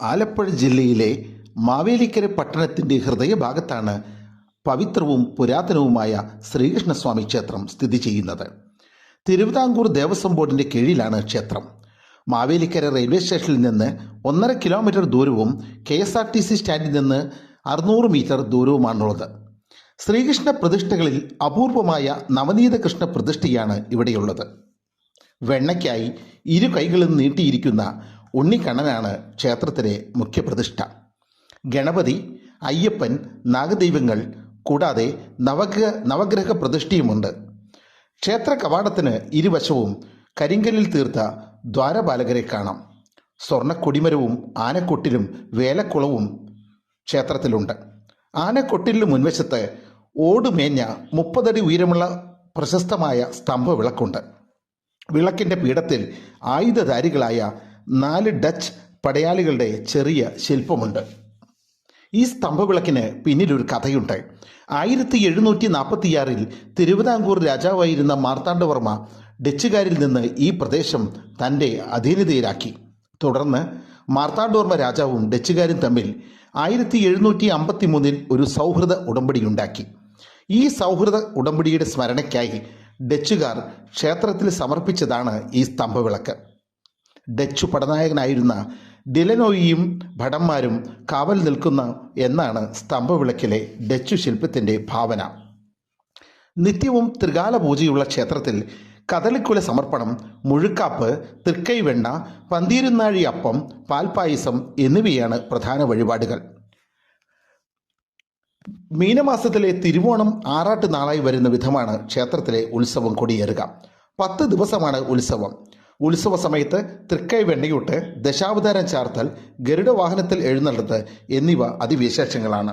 ആലപ്പുഴ ജില്ലയിലെ മാവേലിക്കര പട്ടണത്തിന്റെ ഹൃദയഭാഗത്താണ് പവിത്രവും പുരാതനവുമായ ശ്രീകൃഷ്ണസ്വാമി ക്ഷേത്രം സ്ഥിതി ചെയ്യുന്നത്. തിരുവിതാംകൂർ ദേവസ്വം ബോർഡിന്റെ കീഴിലാണ് ക്ഷേത്രം. മാവേലിക്കര റെയിൽവേ സ്റ്റേഷനിൽ നിന്ന് ഒന്നര കിലോമീറ്റർ ദൂരവും K S R T C സ്റ്റാൻഡിൽ നിന്ന് അറുന്നൂറ് മീറ്റർ ദൂരവുമാണുള്ളത്. ശ്രീകൃഷ്ണ പ്രതിഷ്ഠകളിൽ അപൂർവമായ നവനീത കൃഷ്ണ പ്രതിഷ്ഠയാണ് ഇവിടെയുള്ളത്. വെണ്ണയ്ക്കായി ഇരു കൈകളും നീട്ടിയിരിക്കുന്ന ഉണ്ണിക്കണ്ണനാണ് ക്ഷേത്രത്തിലെ മുഖ്യപ്രതിഷ്ഠ. ഗണപതി അയ്യപ്പൻ നാഗദൈവങ്ങൾ കൂടാതെ നവഗ്രഹ നവഗ്രഹ പ്രതിഷ്ഠയുമുണ്ട്. ക്ഷേത്ര കവാടത്തിന് ഇരുവശവും കരിങ്കലിൽ തീർത്ത ദ്വാരപാലകരെ കാണാം. സ്വർണ കൊടിമരവും ആനക്കൊട്ടിലും വേലക്കുളവും ക്ഷേത്രത്തിലുണ്ട്. ആനക്കൊട്ടിലിന് മുൻവശത്ത് ഓടുമേഞ്ഞ മുപ്പതടി ഉയരമുള്ള പ്രശസ്തമായ സ്തംഭ വിളക്കുണ്ട് വിളക്കിന്റെ പീഠത്തിൽ ആയുധധാരികളായ നാല് ഡച്ച് പടയാളികളുടെ ചെറിയ ശില്പമുണ്ട്. ഈ സ്തംഭവിളക്കിന് പിന്നിലൊരു കഥയുണ്ട്. ആയിരത്തി എഴുന്നൂറ്റി നാൽപ്പത്തിയാറിൽ തിരുവിതാംകൂർ രാജാവായിരുന്ന മാർത്താണ്ഡവർമ്മ ഡച്ചുകാരിൽ നിന്ന് ഈ പ്രദേശം തന്റെ അധീനതയിലാക്കി. തുടർന്ന് മാർത്താണ്ഡവർമ്മ രാജാവും ഡച്ചുകാരും തമ്മിൽ ആയിരത്തി എഴുന്നൂറ്റി അമ്പത്തി മൂന്നിൽ ഒരു സൗഹൃദ ഉടമ്പടിയുണ്ടാക്കി ഈ സൗഹൃദ ഉടമ്പടിയുടെ സ്മരണയ്ക്കായി ഡച്ചുകാർ ക്ഷേത്രത്തിൽ സമർപ്പിച്ചതാണ് ഈ സ്തംഭവിളക്ക്. ഡച്ചു പടനായകനായിരുന്ന ഡിലനോയിയും ഭടന്മാരും കാവൽ നിൽക്കുന്ന എന്നാണ് സ്തംഭവിളക്കിലെ ഡച്ചു ശില്പത്തിന്റെ ഭാവന. നിത്യവും ത്രികാല പൂജയുള്ള ക്ഷേത്രത്തിൽ കദളിക്കുല സമർപ്പണം മുഴുക്കാപ്പ് തൃക്കൈവെണ്ണ പന്തീരുന്നാഴി അപ്പം പാൽപ്പായസം എന്നിവയാണ് പ്രധാന വഴിപാടുകൾ. മീനമാസത്തിലെ തിരുവോണം ആറാട്ട് നാളായി വരുന്ന വിധമാണ് ക്ഷേത്രത്തിലെ ഉത്സവം കൊടിയേറുക. പത്ത് ദിവസമാണ് ഉത്സവം. ഉത്സവ സമയത്ത് തൃക്കൈ വെണ്ണയൂട്ട് ദശാവതാരം ചാർത്തൽ ഗരുഡ വാഹനത്തിൽ എഴുന്നള്ളത്ത് എന്നിവ അതിവിശേഷങ്ങളാണ്.